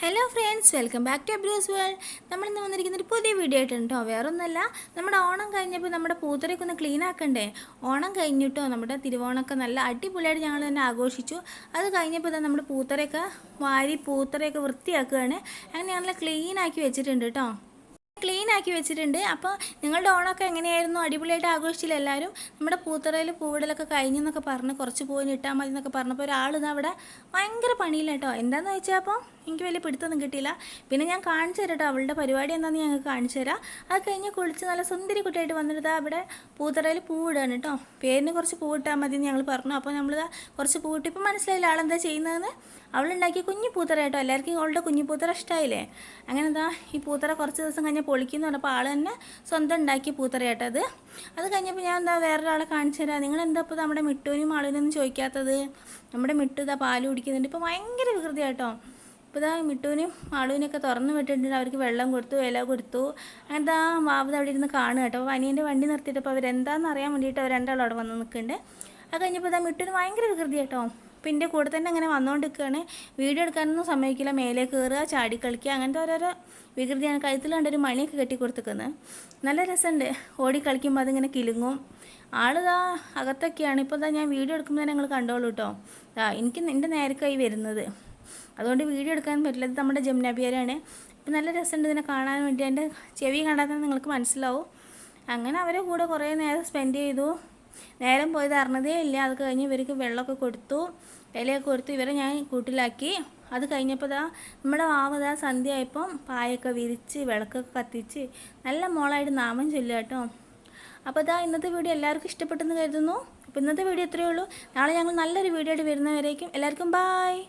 Hello friends welcome back to Abru's world നമ്മൾ ഇന്ന് വന്നിരിക്കുന്ന ഒരു പുതിയ വീഡിയോ ആയിട്ടുണ്ട് കേട്ടോ വേറൊന്നുമല്ല നമ്മുടെ ഓണം കഴിഞ്ഞപ്പോൾ നമ്മുടെ പൂത്തറയൊക്കെ ഒന്ന് ക്ലീൻ ആക്കണ്ടേ? ഓണം കഴിഞ്ഞിട്ടോ നമ്മുടെ തിരുവോണമൊക്കെ നല്ല അടിപൊളിയായിട്ട് ഞങ്ങൾ തന്നെ ആഘോഷിച്ചു. അത് കഴിഞ്ഞപ്പോൾ തന്നെ നമ്മുടെ പൂത്തറയൊക്കെ വാരി പൂത്തറയൊക്കെ വൃത്തിയാക്കുകയാണ്. അങ്ങനെ ഞങ്ങൾ ക്ലീൻ ആക്കി വെച്ചിട്ടുണ്ട് കേട്ടോ ക്ലീൻ ആക്കി വെച്ചിട്ടുണ്ട്. അപ്പോൾ നിങ്ങളുടെ ഓണമൊക്കെ എങ്ങനെയായിരുന്നു? അടിപൊളിയായിട്ട് ആഘോഷിച്ചില്ല എല്ലാവരും? നമ്മുടെ പൂത്തറയിൽ പൂവിടലൊക്കെ കഴിഞ്ഞെന്നൊക്കെ പറഞ്ഞ് കുറച്ച് പൂവിന് ഇട്ടാൽ മതി എന്നൊക്കെ പറഞ്ഞപ്പോൾ ഒരാൾ ഇതാ അവിടെ ഭയങ്കര പണിയില്ല കേട്ടോ. എന്താണെന്ന് വെച്ചാൽ അപ്പോൾ എനിക്ക് വലിയ പിടുത്തൊന്നും കിട്ടിയില്ല. പിന്നെ ഞാൻ കാണിച്ചു തരാം അവളുടെ പരിപാടി എന്താണെന്ന് ഞങ്ങൾക്ക് കാണിച്ചു തരാം. അത് കഴിഞ്ഞ് കുളിച്ച് നല്ല സുന്ദരി കുട്ടിയായിട്ട് വന്നിട്ട് അവിടെ പൂത്തറയിൽ പൂവിടാണ് കേട്ടോ. പേരിന് കുറച്ച് പൂവിട്ടാൽ മതി എന്ന് ഞങ്ങൾ പറഞ്ഞു. അപ്പോൾ നമ്മളിതാ കുറച്ച് പൂവിട്ട് ഇപ്പം മനസ്സിലായില്ല ആളെന്താ ചെയ്യുന്നതെന്ന്? അവളുണ്ടാക്കിയ കുഞ്ഞു പൂത്തറ കേട്ടോ. എല്ലാവർക്കും അവളുടെ കുഞ്ഞു പൂത്തറ ഇഷ്ടമായില്ലേ അങ്ങനെ എന്താ ഈ പൂത്തറ കുറച്ച് ദിവസം കഴിഞ്ഞ് പൊളിക്കുന്നു പറഞ്ഞപ്പോൾ ആൾ തന്നെ സ്വന്തം ഉണ്ടാക്കി പൂത്തറയാട്ടത് അത്. കഴിഞ്ഞപ്പോൾ ഞാൻ എന്താ വേറൊരാളെ കാണിച്ചു തരാം. നിങ്ങൾ എന്താ ഇപ്പോൾ നമ്മുടെ മിട്ടുവിനും ആളിനൊന്നും ചോദിക്കാത്തത്? നമ്മുടെ മിട്ടു ഇതാ പാൽ കുടിക്കുന്നുണ്ട്. ഇപ്പോൾ ഭയങ്കര വികൃതി കേട്ടോ. ഇപ്പോൾ ഇതാ മിട്ടുവിനും ആളുവിനൊക്കെ തുറന്നു വിട്ടിട്ടുണ്ട്. അവർക്ക് വെള്ളം കൊടുത്തു ഇല കൊടുത്തു. അങ്ങനത്തെ ആ വാവത് അവിടെ ഇരുന്ന് കാണുക കേട്ടോ. അപ്പോൾ അനിയന്റെ വണ്ടി നിർത്തിയിട്ടപ്പോൾ അവരെന്താണെന്ന് അറിയാൻ വേണ്ടിയിട്ട് അവർ രണ്ടാളും അവിടെ വന്ന് നിൽക്കുന്നുണ്ട്. അത് കഴിഞ്ഞപ്പോൾ ഇതാ മിട്ടുവിന് ഭയങ്കര വികൃതി കേട്ടോ. അപ്പം എന്റെ കൂടെ തന്നെ അങ്ങനെ വന്നുകൊണ്ടിരിക്കുകയാണ് വീഡിയോ എടുക്കാനൊന്നും സമ്മതിക്കില്ല മേലെ കയറുക ചാടി കളിക്കുക അങ്ങനത്തെ ഓരോരോ വികൃതിയാണ് കഴുത്തിൽ കണ്ടൊരു മണിയൊക്കെ കെട്ടി കൊടുത്തിരിക്കുന്നത് നല്ല രസമുണ്ട്. ഓടി കളിക്കുമ്പോൾ അതിങ്ങനെ കിലുങ്ങും. ആളിതാ അകത്തൊക്കെയാണ്. ഇപ്പോൾ ഇതാ ഞാൻ വീഡിയോ എടുക്കുമ്പോൾ നിങ്ങൾ കണ്ടോളൂ കേട്ടോ ആ എനിക്ക് എന്റെ നേരക്കായി വരുന്നത്. അതുകൊണ്ട് വീഡിയോ എടുക്കാൻ പറ്റില്ല ഇത് നമ്മുടെ ജമുനാബിയാരാണ്. ഇപ്പം നല്ല രസമുണ്ട് ഇതിനെ കാണാൻ വേണ്ടി. എന്റെ ചെവി കണ്ടാൽ തന്നെ നിങ്ങൾക്ക് മനസ്സിലാവും. അങ്ങനെ അവരെ കൂടെ കുറേ നേരം സ്പെൻഡ് ചെയ്തു. നേരം പോയത് അറിഞ്ഞതേ ഇല്ല. അത് കഴിഞ്ഞ് ഇവർക്ക് വെള്ളമൊക്കെ കൊടുത്തു. ഇലയൊക്കെ കൊടുത്തു. ഇവരെ ഞാൻ കൂട്ടിലാക്കി. അത് കഴിഞ്ഞപ്പോൾ ദാ നമ്മുടെ വാവതാ സന്ധ്യ ആയപ്പം പായൊക്കെ വിരിച്ച് വിളക്കൊക്കെ കത്തിച്ച് നല്ല മോളായിട്ട് നാമം ചൊല്ലുക കേട്ടോ. അപ്പോൾ ഇതാ ഇന്നത്തെ വീഡിയോ എല്ലാവർക്കും ഇഷ്ടപ്പെട്ടെന്ന് കരുതുന്നു. അപ്പോൾ ഇന്നത്തെ വീഡിയോ ഇത്രയേ ഉള്ളൂ. നാളെ ഞങ്ങൾ നല്ലൊരു വീഡിയോ ആയിട്ട് വരുന്നവരേക്കും എല്ലാവർക്കും ബായ്